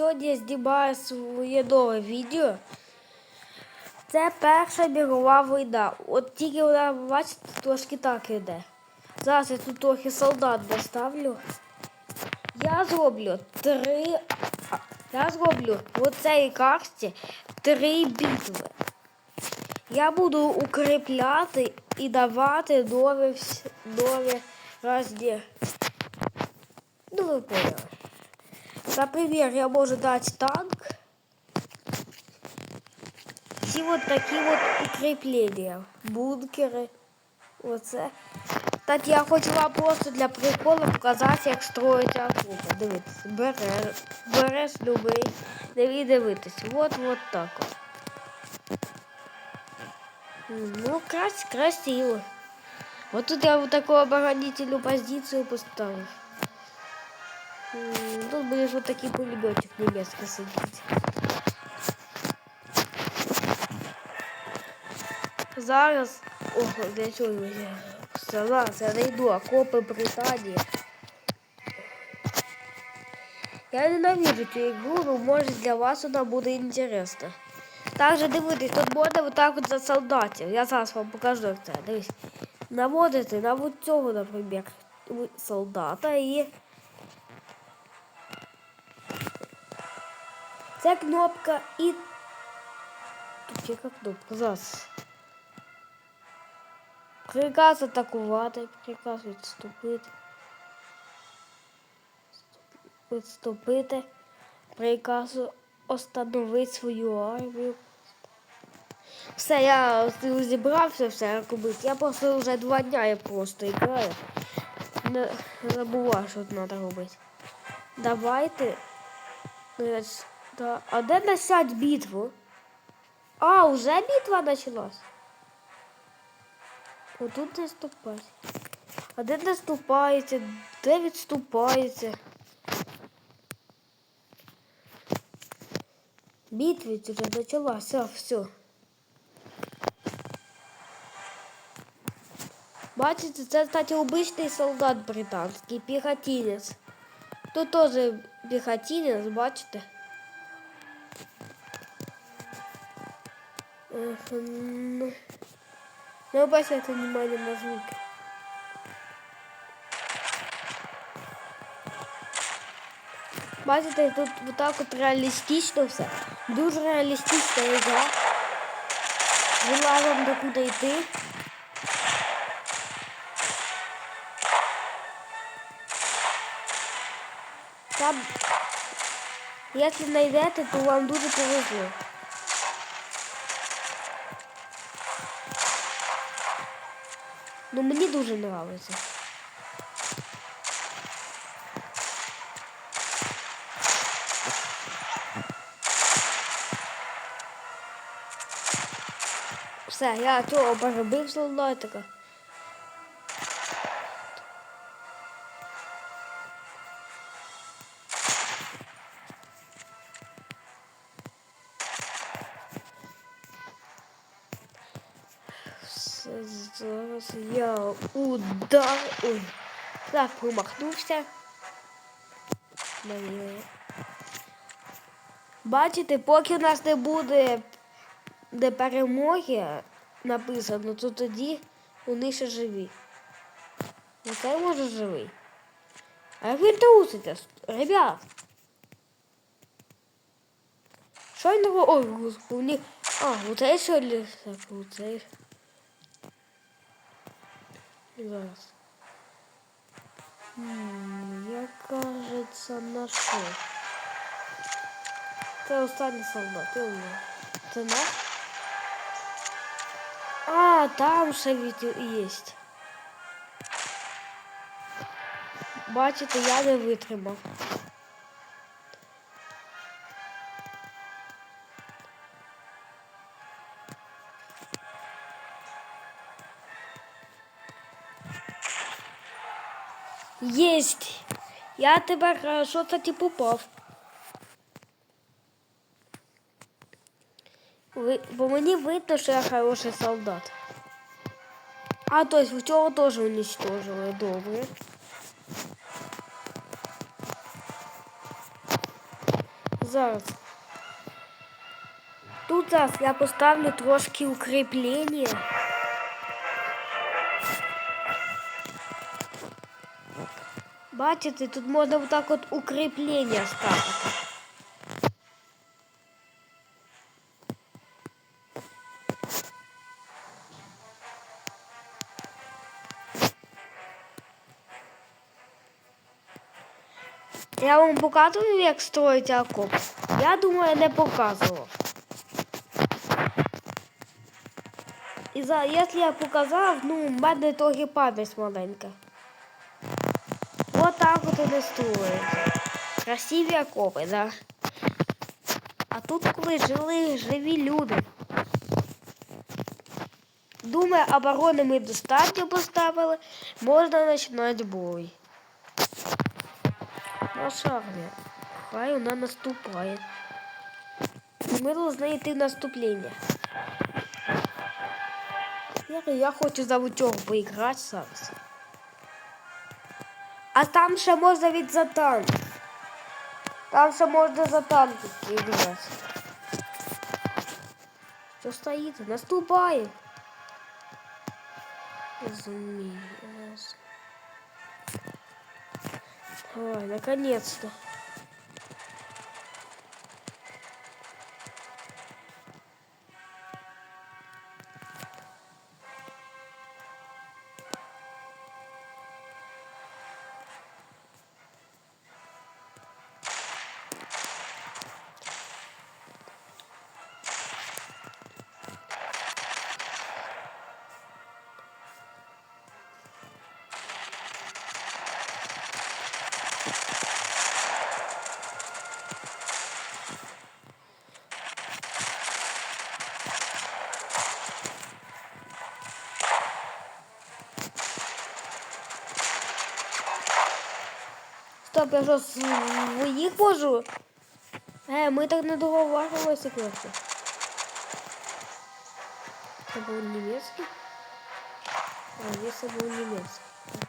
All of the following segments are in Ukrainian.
Сьогодні я знімаю своє нове відео. Це перша бігова війна. От тільки вона, бачите, трошки так іде. Зараз я тут трохи солдат доставлю. Я зроблю три. Я зроблю в цій карті три битви. Я буду укріпляти і давати нові, нові разні. Ну, ви поняли. Например, я можу дать танк. Всі вот такі вот укріплення. Бункери. Оце. Так я хочу вам просто для приколу показати, як строїть окопи. Дивіться, береш, береш любий. Диві дивитись. Вот вот так от. М, Ну, крас, красиво. Вот тут я вот такую оборонительную позицию поставил. М, Тут будешь вот такой пулеметик немецкий сидеть. Зараз. Ого, для чого я? Зараз я знайду окопи Британії. Я ненавижу цю ігру, но може для вас вона буде інтересна. Також дивитесь, тут можна вот так от за солдатів. Я зараз вам покажу, як це. Дивись. Наводити на вот цього, наприклад, солдата і Це кнопка і. Тут яка кнопка? Зараз. Приказ атакувати, приказ відступити. Відступити. Приказ остановити свою армію. Все, я зібрався все робити. Я просто вже два дня я просто граю. Не забуваю, що треба робити. Давайте. Да. А де начать битву? А, уже битва началась. Отут наступати. А де наступається? Де відступається? Битва вже почалася, все. Бачите, це, кстати, обичний солдат британський, піхотинець. Тут теж піхотинець, бачите? Не обращайте внимание на звуки. Бачите, тут вот так от реалістично все. Дуже реалістична ігра. Желаю вам докуди йти. Там, якщо знайдете, то вам дуже повезло. Ну мені дуже подобається. Все, я цього поробив солдатика. Зараз я удар. Ой. Так, промахнувся. Бачите, поки у нас не буде де перемоги написано, то тоді вони ще живі. Оцей може живий. А як він труситься? Ребят. Що він робить? Ой, господи. А, оцей що ли? Так, оцей. Зараз. М, Я, кажется, нашел. Це останній солдат. я умер. Це наш? А, там ще від- єсть. Бачите, я не витримав. Єсть! Я тебе хорошо таки попав. Ви, бо мені видно, що я хороший солдат. А, то есть в цього теж уничтожили, добре. Зараз. Тут зараз я поставлю трошки укріплення. Бачите, тут можна отак от укріплення ставити. Я вам показую, як строїть окоп. Я думаю, не показував. І за, якщо я показав, ну, в мене трохи пам'ять маленька. Так от. Красиві окопи, да. А тут коли жили живі люди. Думаю, оборони ми достатньо поставили, можна починати бой. Наша армія. Хай вона наступає. Ми повинні йти в наступлення. Я, хочу за утюг поіграти зараз. А там ще можна від за танк. Там ще можна за танки кидати. Що стоїть? Наступає. Розумію. раз. Ой, наконец-то. Стоп, я що своїх можу? Е, ми так не договарювалися просто. Це був німецький? А, ні, це був німецький.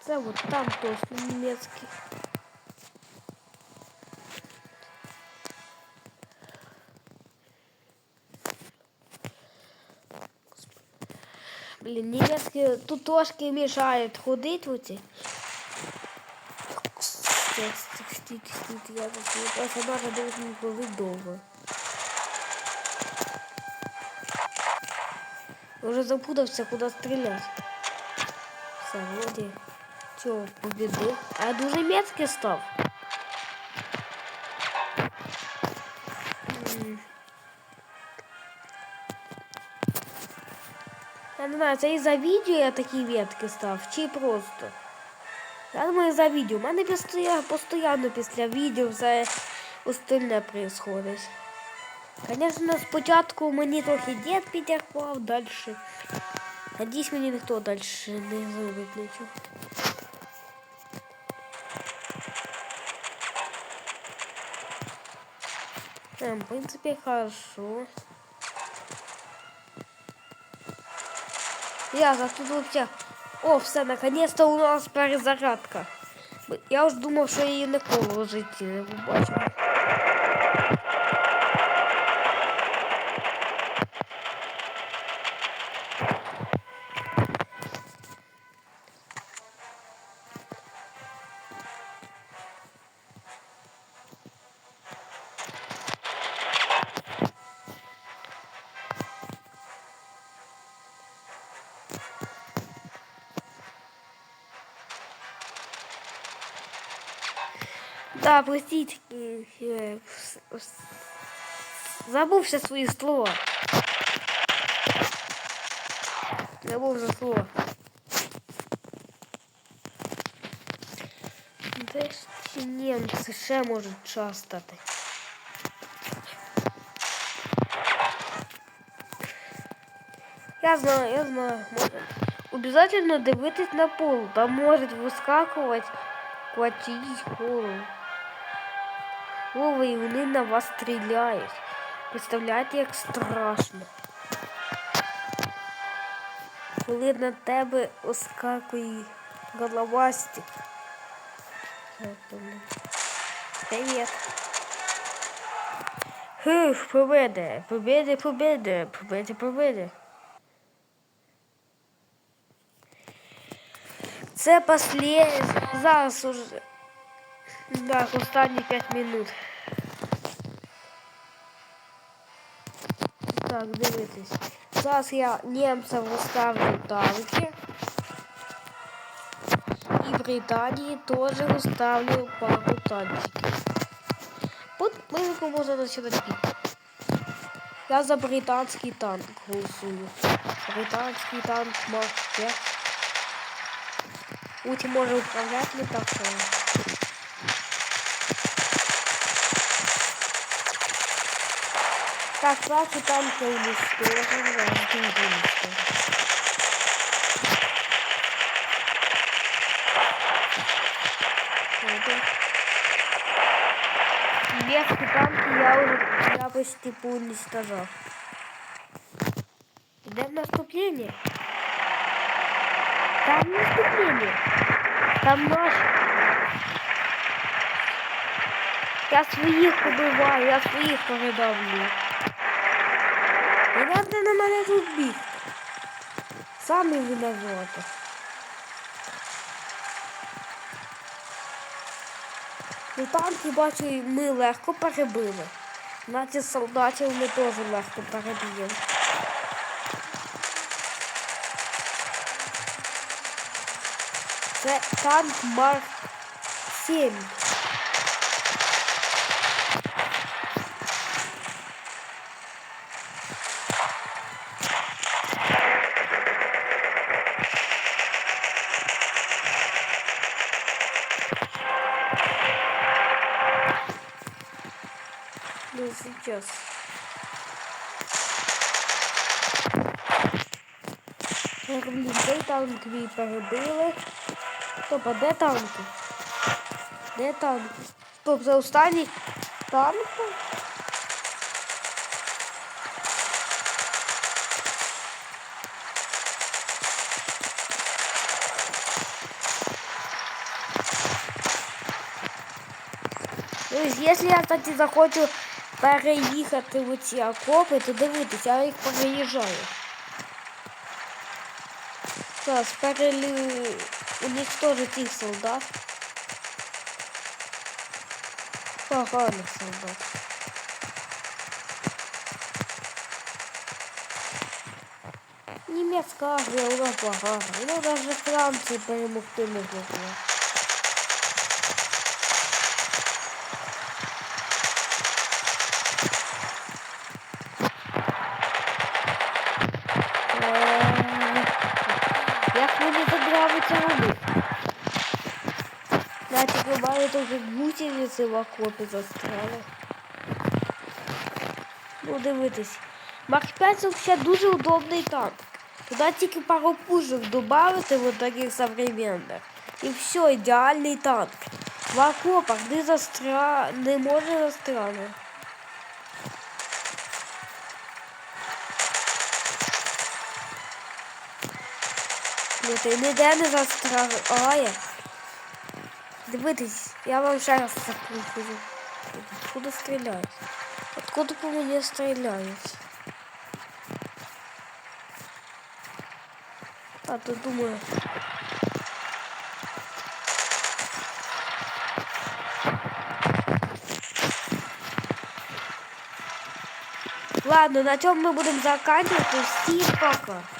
Це от там точно німецький. Блін, німецький тут трошки мішають ходити оці. Стійте, стійте, стійте, я тут персонажа должен ходити довго. Я Уже запутався, куди стріляти. Все, вроді. Цього побідив. А я дуже меткий став. М. Я не знаю, це із-за відео я такі ветки став, чи просто. Я думаю, за відео. У мене постійно, постійно після відео все остальне происходить. Звісно, спочатку мені трохи дід підірвав, далі. Надіюсь, мені ніхто далі не зробить нічого. Ем, в принципі, хорошо. Я за тут вообще... О, все, наконец-то у нас перезарядка. Я уж думав, що я її ніколи в житті не побачив. Да, простите. э, э, с- с- Забув все свої слова. Забув за слова. Де ж ці німці ще можуть час стати? Я знаю, я знаю. Може. Обязательно дивитись на пол. Там может выскакивать платить голову. Голови, і вони на вас стріляють. Представляєте, як страшно. Коли на тебе оскакує головастик. Привіт. Хух, победа, победа, победа, победа, победа. Це послед... Зараз уже. Так, останні 5 минут. Так, дивитесь. Зараз я немцям розставлю танки. І Британії теж розставлю пару танчиків. От ми можна починати бій. Я за британський танк голосую. Британський танк Марк 5. Ути може управляти літаком. Так, Так, бачу там или что? Я не знаю, яким лісти. Легкий танк я уже я почти поуничтожал. Идем наступление. Там наступление. Там наш Я своїх убиваю, я своїх передавлю. Не треба на мене тут бігти. Самі виноваты. Ну танки, бачу, ми легко перебили. Наче солдатів ми теж легко переб'ємо. Це танк Марк 7. Ну, сейчас. Так, блін, цей танк мій перебили. Стоп, а де танки? Де танки? Стоп, за останній танк? Тобто, якщо я, кстати, захочу переїхати в ці окопи, то дивитися, я їх переїжджаю. Зараз перелі... У них теж цих солдат. Поганих солдат. Німецька армія, вона погана. Ну навіть Франції перемогти не могла. Е, Як мені так нравиться робити? Знаете, ви маєте гусениці в окопі застряли. Ну, дивитись. Марк 5 це взагалі дуже удобний танк. Туди тільки пару пушок додати вот таких современних. І все, ідеальний танк. В окопах не застря... не може застряти. Ну ти ніде не застрягає. Дивитись, я вам ще раз це покажу. Откуда стріляють? Откуда по мені стріляють? А то думаю. Ладно, на цьому ми будемо заканчивать. Всім пока.